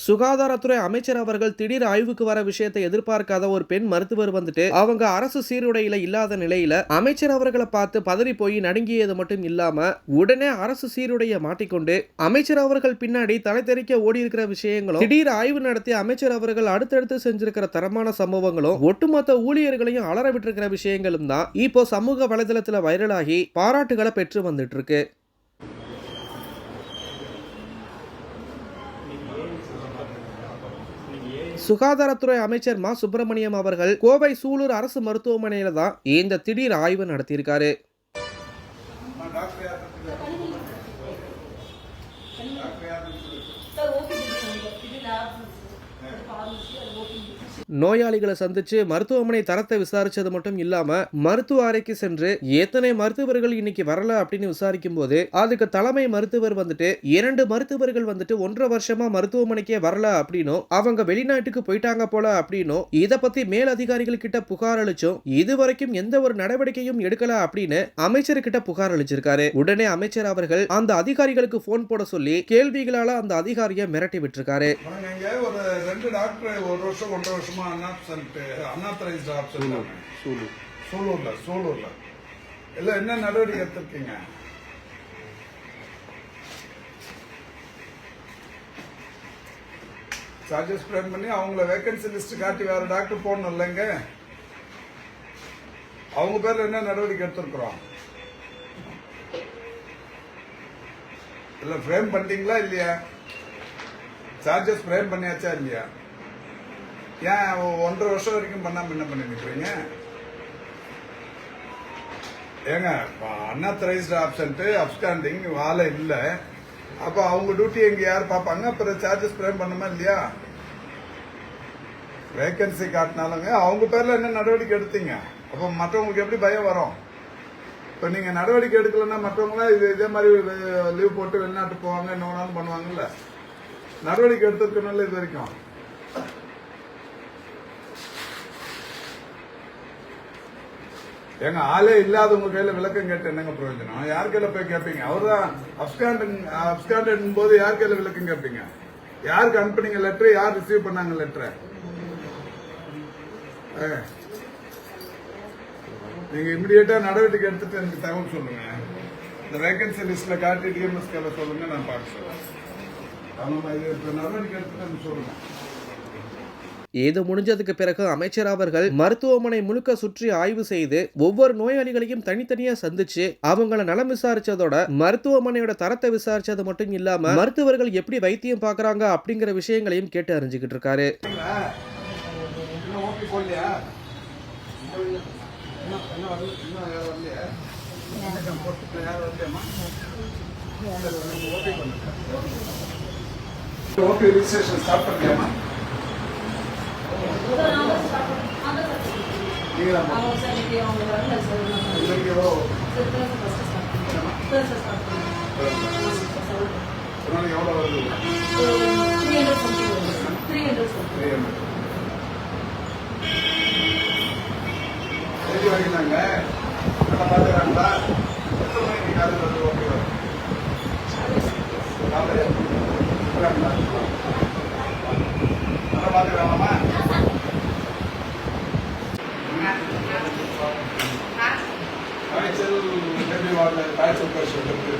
சுகாதாரத்துறை அமைச்சர் அவர்கள் திடீர் ஆய்வுக்கு வர விஷயத்தை எதிர்பார்க்காத ஒரு பெண் மருத்துவர் வந்துட்டு அவங்க அரசு சீருடையில இல்லாத நிலையில அமைச்சர் அவர்களை பார்த்து பதறி போய் நடுங்கியது மட்டும் இல்லாம உடனே அரசு சீருடைய மாட்டிக்கொண்டு அமைச்சர் அவர்கள் பின்னாடி தலை தெறிக்க ஓடி இருக்கிற விஷயங்களும் திடீர் ஆய்வு நடத்தி அமைச்சர் அவர்கள் அடுத்தடுத்து செஞ்சிருக்கிற தரமான சம்பவங்களும் ஒட்டுமொத்த ஊழியர்களையும் அலற விட்டிருக்கிற விஷயங்களும் தான் இப்போ சமூக வலைதளத்துல வைரலாகி பாராட்டுகளை பெற்று வந்துட்டு இருக்கு. சுகாதாரத்துறை அமைச்சர் மா. சுப்பிரமணியம் அவர்கள் கோவை சூலூர் அரசு மருத்துவமனையில தான் இந்த திடீர் ஆய்வு நடத்தியிருக்காரு. நோயாளிகளை சந்திச்சு மருத்துவமனை தரத்தை விசாரிச்சது மட்டும் இல்லாம மருத்துவ அறைக்கு சென்று எத்தனை மருத்துவர்கள் இன்னைக்கு வரல அப்படின்னு விசாரிக்கும் போது அதுக்கு தலைமை மருத்துவர் வந்துட்டு இரண்டு மருத்துவர்கள் வந்துட்டு ஒன்றரை வருஷமா மருத்துவமனைக்கே வரல அப்படின்னும் அவங்க வெளிநாட்டுக்கு போயிட்டாங்க போல அப்படின்னும் இத பத்தி மேல் அதிகாரிகள் கிட்ட புகார் அளிச்சும் இதுவரைக்கும் எந்த ஒரு நடவடிக்கையும் எடுக்கல அப்படின்னு அமைச்சர் கிட்ட புகார் அளிச்சிருக்காரு. உடனே அமைச்சர் அவர்கள் அந்த அதிகாரிகளுக்கு போன் போட சொல்லி கேள்விகளால அந்த அதிகாரியை மிரட்டி விட்டுருக்காரு. ஒரு ரெண்டு டாக்டர் ஒரு வருஷம் ஒன்றரை வருஷமா அன்னாப்சன்ட் அன்னாத்தரைஸ்ட் ஆப்ஷன் சூலூர் சூலூர்ல சூலூர்ல. எல்லாம் என்ன நடவடிக்கை எடுத்திருக்கீங்க? சார்ஜஸ் ஃப்ரேம் பண்ணி அவங்கள வேகன்சி லிஸ்ட் காட்டி வேற டாக்டர் போடணும் இல்லைங்க? அவங்க பேர்ல என்ன நடவடிக்கை எடுத்திருக்கிறோம்? இல்ல ஃப்ரேம் பண்ணிட்டீங்களா இல்லையா? சார்ஜஸ் ஃப்ரேம் பண்ணியாச்சா இல்லையா? ஏன் ஒன்றரை வருஷம் வரைக்கும் பண்ணாம என்ன பண்ணி நிக்கிறீங்க ஏங்க அன்ஆத்தரைஸ்டு ஆப்ஷன்ட்டு அப்ஸ்டாண்டிங் வாழை இல்லை. அப்போ அவங்க டியூட்டி எங்க யார் பார்ப்பாங்க? அப்புறம் சார்ஜஸ் ப்ரேம் பண்ணுமா இல்லையா? வேகன்சி காட்டினாலுங்க அவங்க பேர்ல என்ன நடவடிக்கை எடுத்தீங்க? அப்போ மற்றவங்களுக்கு எப்படி பயம் வரும்? இப்போ நீங்க நடவடிக்கை எடுக்கலன்னா மற்றவங்களாம் இது இதே மாதிரி லீவ் போட்டு வெளிநாட்டு போவாங்க என்ன வேணாலும் பண்ணுவாங்கல்ல. நடவடிக்கை எடுத்திருக்கணும்ல இது வரைக்கும். ஏங்க ஆளே இல்லாதவங்க கையில விளக்கம் கேட்டு என்னங்க பிரயோஜனம்? யார் கையில போய் கேட்பீங்க அவர்தான் அப்ஸ்காண்டிங் அப்ஸ்காண்டட் போது யார் கையில விளக்கம் கேட்பீங்க யாருக்கு அனுப்புனீங்க லெட்டர் யார் ரிசீவ் பண்ணாங்க லெட்டர் நீங்க இமிடியேட்டா நடவடிக்கை எடுத்துட்டு எனக்கு தகவல் சொல்லுங்க. இந்த வேகன்சி லிஸ்ட்ல காட்டி டிஎம்எஸ் கையில சொல்லுங்க நான் பார்க்க சொல்றேன். ஆமாம் இது நடவடிக்கை எடுத்துட்டு எனக்கு சொல்லுங்க. இது முடிஞ்சதுக்கு பிறகு அமைச்சர் அவர்கள் மருத்துவமனை முழுக்க சுற்றி ஆய்வு செய்து ஒவ்வொரு நோயாளிகளையும் தனித்தனியா சந்திச்சு அவங்கள நலம் விசாரிச்சதோட மருத்துவமனையோட தரத்தை விசாரிச்சது மட்டும் இல்லாம மருத்துவர்கள் எப்படி வைத்தியம் பாக்குறாங்க அப்படிங்கிற விஷயங்களையும் கேட்டு அறிஞ்சுக்கிட்டு இருக்காரு ஓபி ரிஜிஸ்ட்ரேஷன் ஸ்டார்ட் பண்ணலையாம்மா எவ்வளோ வருது த்ரீ ஹண்ட்ரட் சம்திங் வருது த்ரீ ஹண்ட்ரட் எப்படி வாங்க காய்ச்சல் பேஷண்ட் இருக்கு?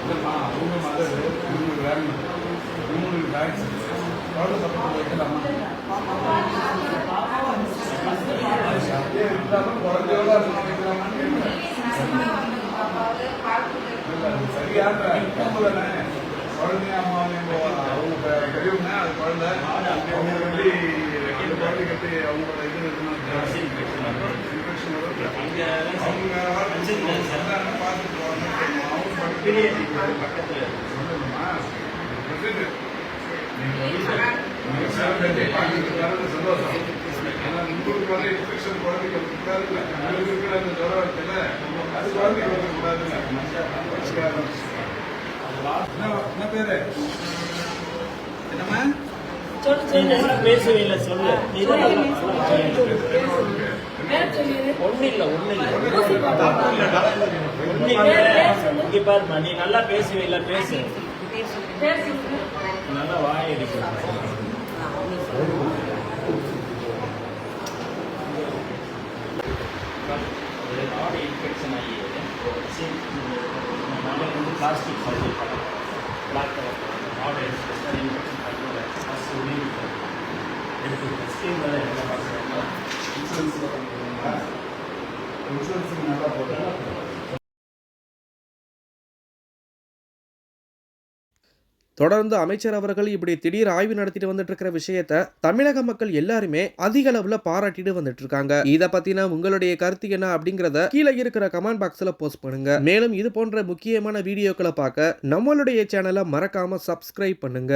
இல்லைம்மா அவங்க மதர் இவங்க கிராண்ட் இவங்களுக்கு காய்ச்சல் குழந்தை சப்போர்ட் வைக்கலாமா? அப்படியே இருந்தாலும் குழந்தையோட இருக்கலாமான்னு கேட்குறேன் அது சரியான தப்பு தானே குழந்தை அம்மா அவங்க பெ- பெரியவங்க அது குழந்தை. அவங்க குழந்தை கட்டி அவங்களோட இது இருக்கணும்? சந்தோஷம் ஆனா உங்களுக்கு வந்து இன்ஃபெக்ஷன் குழந்தைக்கு கூடாதுல்ல இருக்கிற அந்த ஜுரம் இருக்குல்ல அது குழந்தைக்கு என்ன பேரு? என்னம்மா சொல்லு பேசவே சொல்லு நீ ஒண்ணு இல்ல ஒண்ணு இல்ல இங்க பாருமா நீ நல்லா பேசவே இல்ல பேசு. நல்லா வாய் நாடு இன்ஃபெக்ஷன் ஆகி வந்து பிளாஸ்டிக் சர்ஜரி பண்ணலாம் பிளாக் கலர் நாடு இன்ஃபெக்ஷன் இன்ஃபெக்ஷன் பண்ணுறது உதவி எடுத்து என்ன பண்ணுறாங்க இன்சூரன்ஸில் இன்சூரன்ஸுக்கு நல்லா போதும் தொடர்ந்து அமைச்சர் அவர்கள் இப்படி திடீர் ஆய்வு நடத்திட்டு வந்துட்டு இருக்கிற விஷயத்த தமிழக மக்கள் எல்லாருமே அதிக அளவுல பாராட்டிட்டு வந்துட்டு இருக்காங்க. இத பத்தின உங்களுடைய கருத்து என்ன அப்படிங்கறத கீழே இருக்கிற கமெண்ட் பாக்ஸ்ல போஸ்ட் பண்ணுங்க. மேலும் இது போன்ற முக்கியமான வீடியோக்களை பார்க்க நம்மளுடைய சேனலை மறக்காம சப்ஸ்கிரைப் பண்ணுங்க.